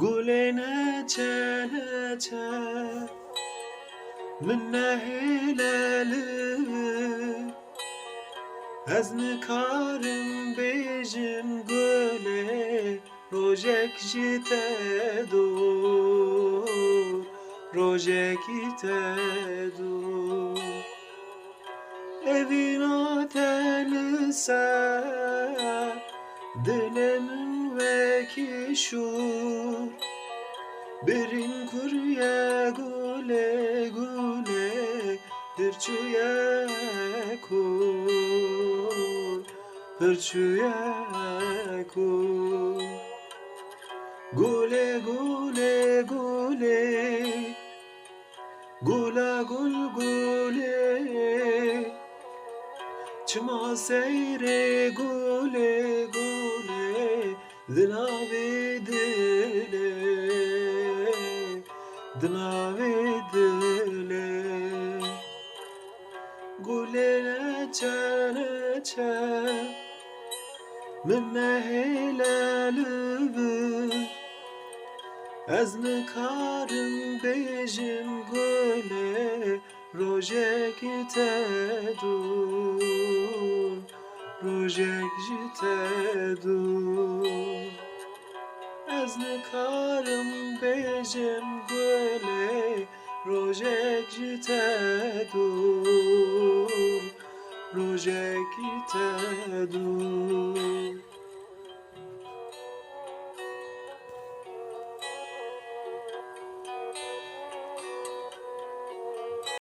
قولي نچه نچه من nehileli Ez nikarim bejim gule Rojek jite dur Rojek jite dur Evin oteli ser Dilemin ve kişur Birin kurye gule gule Hırçuya kul Hırçuya kul Gule gule gule Gula gul gule. Çıma seyre gule gule Dinavi dile Dinavi dile Gule neçe neçe Min nehileli Ez nikarim bejim gule Rojek te dur Rojek te dur Ez nikarim bejim gule Rojek te dur Rojek te dur